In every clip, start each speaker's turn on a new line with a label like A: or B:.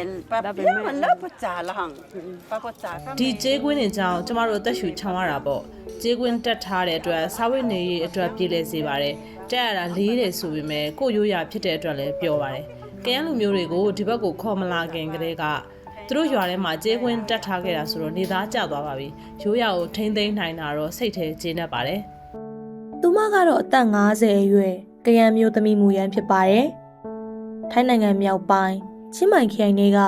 A: kumel pa
B: Dapat
A: ya
B: may-
A: la pa cha lang pa pa cha ka
C: ဒီကျေးကွင်းတွေကြောင့်ကျမတို့အသက်ရှူချောင်ရတာပေါ့ကျေးကွင်းတက်ထားတဲ့အတွက်စာဝတ်နေရေးအတွက်ပြည်လဲစေပါတယ်တက်ရတာလေးတယ်ဆိုပေမဲ့ကိုယ့်ရိုးရာဖြစ်တဲ့အတွက်လည်းပြောပါတယ်ကရန်လူမျိုးတွေကိုဒီဘက်ကိုခေါ်မလာခင်ကတည်းကသူတို့ရွာထဲမှာကျေးကွင်းတက်ထားခဲ့တာဆိုတော့နေသားကျသွားပါပြီရိုးရာကိုထိမ့်သိမ်းနိုင်တာတော့စိတ်ထဲကျေနပ်ပါတယ်
D: သူမကတော့အသက်50အရွယ်ကရန်မျိုးသမီးမူရန်ဖြစ်ပါတယ်။ထိုင်းနိုင်ငံမြောက်ပိုင်း ချင်းမိုင်ခရိုင်တွေက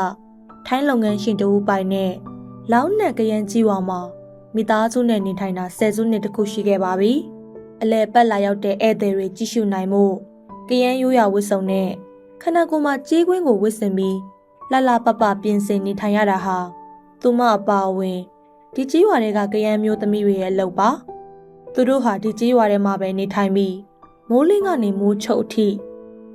D: ထိုင်းလုပ်ငန်းရှင်တဦးပိုင်နဲ့လောင်းနက်ကရန်ကြီးဝါမှာမိသားစုနဲ့နေထိုင်တာဆယ်စုနှစ်တခုရှိခဲ့ပါပြီ။အလဲပတ်လာရောက်တဲ့ဧည့်သည်တွေကြည့်ရှုနိုင်မှုကရန်ရိုးရာဝတ်စုံနဲ့ခန္ဓာကိုယ်မှာကြေးကွင်းကိုဝတ်ဆင်ပြီးလှလှပပပြင်ဆင်နေထိုင်ရတာဟာသူမအပါအဝင်ဒီကြီးဝါတွေကကရန်မျိုးသမီးတွေရဲ့အလုပ်ပါ။သူတို့ဟာဒီကြီးရွာထဲမှာပဲနေထိုင်ပြီးမိုးလင်းကနေမိုးချုပ်အထိ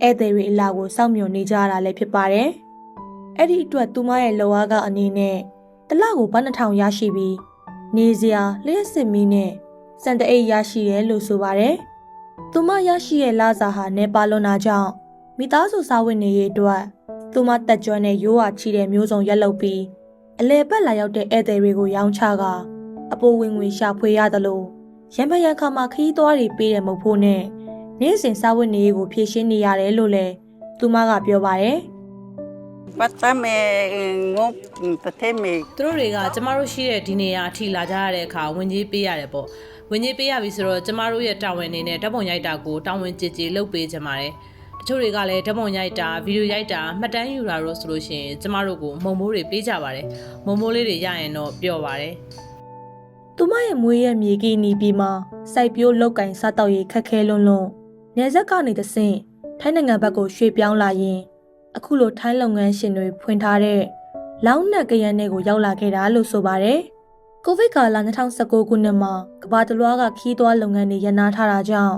D: ဧည့်သည်တွေအလာကိုစောင့်မျှော်နေကြရတာလည်းဖြစ်ပါတယ်။အဲ့ဒီအတွက်သူမရဲ့လောအားကအနေနဲ့တစ်လကိုဘတ်နှစ်ထောင်ရရှိပြီးနေစရာလျှက်စစ်မီးနဲ့စံတအိတ်ရရှိရဲလို့ဆိုပါတယ်။သူမရရှိရဲ့လစာဟာနေပါလွန်တာကြောင့်မိသားစုစားဝတ်နေရေးအတွက်သူမတက်ကြွတဲ့ရိုးဝါချီတဲ့မျိုးစုံရက်လုပ်ပြီးအလဲပတ်လာရောက်တဲ့ဧည့်သည်တွေကိုရောင်းချကအပိုဝင်ငွေရှာဖွေရတယ်လို့ရံဖရံခါမှာခီးသွားတွေပေးတယ်မဟုတ်ဖို့နဲ့ နေ့စဉ်စားဝတ်နေရေးကိုဖြည့်ရှင်းနေရတယ်လို့လည်းသူမကပြောပါတယ်
A: pa ta me ngop pa the me
C: သူတို့တွေကကျမတို့ရှိတဲ့ဒီနေရာအထိလာကြရတဲ့အခါဝင်ကြီးပေးရတယ်ပေါ့ဝင်ကြီးပေးရပြီဆိုတော့ကျမတို့ရဲ့တာဝန်အနေနဲ့ဓာတ်ပုံရိုက်တာကိုတာဝန်ကြည်ကြည်လုပ်ပေးကြပါတယ်တချို့တွေကလည်းဓာတ်ပုံရိုက်တာဗီဒီယိုရိုက်တာမှတ်တမ်းယူတာတို့ဆိုလို့ရှိရင်ကျမတို့ကိုမုံမိုးတွေပေးကြပါတယ်မုံမိုးလေးတွေရရင်တော့ပျော့ပါတယ်။
D: သူမရဲ့မွေးရဲ့မြေကြီးနီးပြီးမှစိုက်ပျိုးလောက်ကင်စားတော့ရေးခက်ခဲလွန်းလွန်း နေဆက်ကနေတဆင့်ထိုင်းနိုင်ငံဘက်ကိုရွှေ့ပြောင်းလာရင်အခုလိုထိုင်းလုပ်ငန်းရှင်တွေဖွင့်ထားတဲ့လောင်းနက်ကရန်တွေကိုရောက်လာခဲ့တာလို့ဆိုပါတယ်။ကိုဗစ်ကာလ2019ခုနှစ်မှာကမ္ဘာတလွှားကခီးသွွားလုပ်ငန်းတွေရန်နာထားတာကြောင့်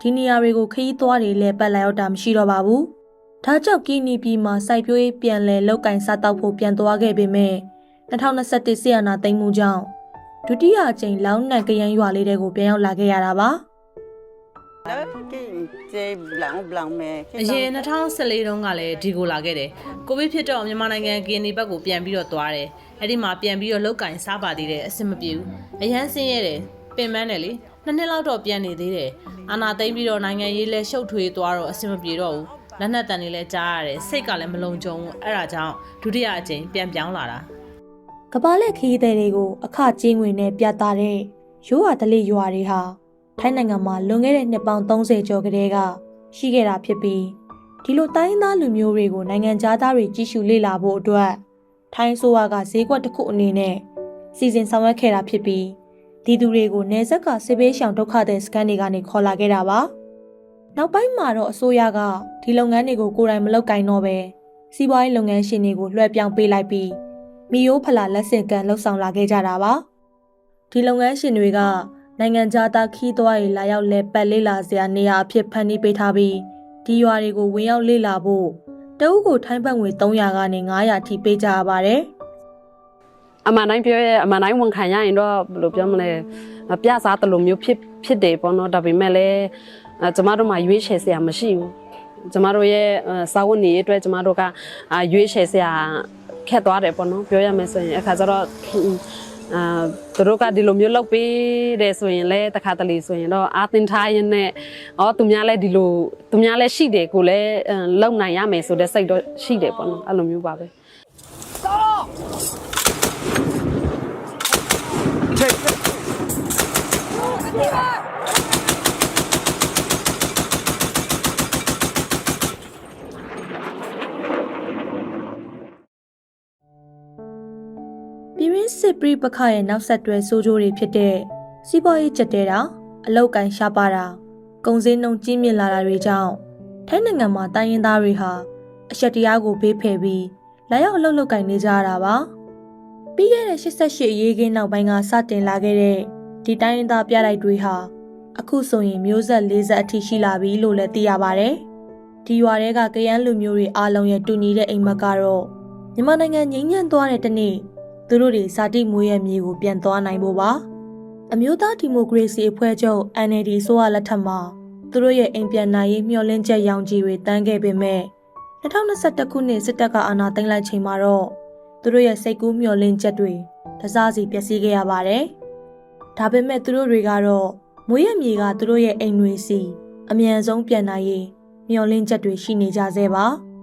D: ဒီနေရာတွေကိုခီးသွွားတွေလည်းပတ်လာရောက်တာမရှိတော့ပါဘူး။ဒါကြောင့်ကီနီပြည်မှာစိုက်ပျိုးရေးပြန်လည်လောက်ကင်စားတော့ဖို့ပြန်သွားခဲ့ပေမဲ့2021ဆီယနာသိမ်းမှုကြောင့်ဒုတိယအကြိမ်လောင်းနံကရန်ရွာလေးတွေကိုပြန်ရောက်လာခဲ့ရတာပါ
C: အရင်2014တုန်းကလည်းဒီကိုလာခဲ့တယ်ကိုဗစ်ဖြစ်တော့မြန်မာနိုင်ငံကင်နီဘက်ကိုပြန်ပြီးတော့သွားတယ်အဲ့ဒီမှာပြန်ပြီးတော့လောက်ကင်စားပါသေးတယ်အဆင်မပြေဘူးအရန်ဆင်းရဲတယ်ပင်ပန်းတယ်လေနှစ်နှစ်လောက်တော့ပြန်နေသေးတယ်အာနာသိမ့်ပြီးတော့နိုင်ငံရေးလဲရှုပ်ထွေးသွားတော့အဆင်မပြေတော့ဘူးလက်နက်တန်တွေလည်းကြားရတယ်စိတ်ကလည်းမလုံခြုံဘူးအဲ့ဒါကြောင့်ဒုတိယအကြိမ်ပြန်ပြောင်းလာတာ
D: ကဘာလက်ခရီးသည်တွေကိုအခကြေးငွေနဲ့ပြသတဲ့ရိုးရာတလေးရွာတွေဟာ ထိုင်းနိုင်ငံမှာလွန်ခဲ့တဲ့နှစ်ပေါင်း30ကျော်ကတည်းကရှိခဲ့တာဖြစ်ပြီးဒီလိုတိုင်းသားလူမျိုးတွေကိုနိုင်ငံသားတွေကြီးစုလေ့လာဖို့အတွက်ထိုင်းဆိုးကဈေးကွက်တစ်ခုအနေနဲ့စီစဉ်ဆောင်ရွက်ခဲ့တာဖြစ်ပြီးဒီသူတွေကိုနေဆက်ကဆေးဘေးရှောင်ဒုက္ခသည်စခန်းတွေကနေခေါ်လာခဲ့တာပါနောက်ပိုင်းမှာတော့အစိုးရကဒီလုပ်ငန်းတွေကိုကိုယ်တိုင်မလုပ်ကင်တော့ပဲစီးပွားရေးလုပ်ငန်းရှင်တွေကိုလွှဲပြောင်းပေးလိုက်ပြီးမီယိုးဖလာလက်ဆင့်ကန်လှုပ်ဆောင်လာခဲ့ကြတာပါဒီလုပ်ငန်းရှင်တွေက နိုင်ငံခြားသားခီးသွွားတွေလာရောက်လဲပတ်လေးလာစရာနေရာအဖြစ်ဖန်တီးပေးထားပြီးဒီရွာတွေကိုဝင်ရောက်လေ့လာဖို့တအုပ်ကိုထိုင်းဘတ်ငွေ300ကနေ900ထိပေးကြရပါတယ်
B: အမှန်တိုင်းပြောရဲအမှန်တိုင်းဝန်ခံရရင်တော့ဘယ်လိုပြောမလဲအပြစားတလို့မျိုးဖြစ်ဖြစ်တယ်ပေါ့နော်ဒါပေမဲ့လည်းအဲကျမတို့မှာရွေးချယ်စရာမရှိဘူးကျမတို့ရဲ့အဲစာဝတ်နေရေးအတွက်ကျမတို့ကအာရွေးချယ်စရာခက်သွားတယ်ပေါ့နော်ပြောရမယ်ဆိုရင်အခါကျတော့ အာသူတို့ကဒီလိုမျိုးလုပ်ပေးတယ်ဆိုရင်လည်းတခါတလေဆိုရင်တော့အာတင်ထားရင်နဲ့ဩသူများလည်းဒီလိုသူများလည်းရှိတယ်ကိုလည်းအဲလုံနိုင်ရမယ်ဆိုတဲ့စိတ်တော့ရှိတယ်ပေါ့နော်အဲ့လိုမျိုးပါပဲ
D: ပြ စစ်ပရိပခရဲ့နောက်ဆက်တွဲဆိုးကျိုးတွေဖြစ်တဲ့စီးပွားရေးကျက်တဲတာအလောက်ကန်ရှားပါတာကုန်စည်နှုန်းကြီးမြင့်လာတာတွေကြောင့်ထိုင်းနိုင်ငံမှာတိုင်းရင်းသားတွေဟာအရှက်တရားကိုဘေးဖယ်ပြီးလာရောက်အလုပ်လုပ်ကင်နေကြရတာပါပြီးခဲ့တဲ့88အရေးခင်းနောက်ပိုင်းကစတင်လာခဲ့တဲ့ဒီတိုင်းရင်းသားပြတိုက်တွေဟာအခုဆိုရင်မျိုးဆက်40အထိရှိလာပြီလို့လည်းသိရပါတယ်ဒီရွာတွေကကရန်လူမျိုးတွေအားလုံးရဲ့တူညီတဲ့အိမ်မက်ကတော့မြန်မာနိုင်ငံငြိမ်းချမ်းသွားတဲ့တနေ့ သူတို့တွေစာတိမွေးရဲ့မြေကိုပြန်သွားနိုင်ဖို့ပါအမျိုးသားဒီမိုကရေစီအဖွဲ့ချုပ် NLD ဆိုရလက်ထက်မှာသူတို့ရဲ့အိမ်ပြန်နိုင်ရေးမျှော်လင့်ချက်ရောင်ကြီးတွေတန်းခဲ့ပေမဲ့2021ခုနှစ်စစ်တပ်ကအာဏာသိမ်းလိုက်ချိန်မှာတော့သူတို့ရဲ့စိတ်ကူးမျှော်လင့်ချက်တွေတစားစီပျက်စီးခဲ့ရပါတယ်။ဒါပေမဲ့သူတို့တွေကတော့မွေးရမြေကသူတို့ရဲ့အိမ်တွေစီအမြန်ဆုံးပြန်နိုင်ရေးမျှော်လင့်ချက်တွေရှိနေကြသေးပါ။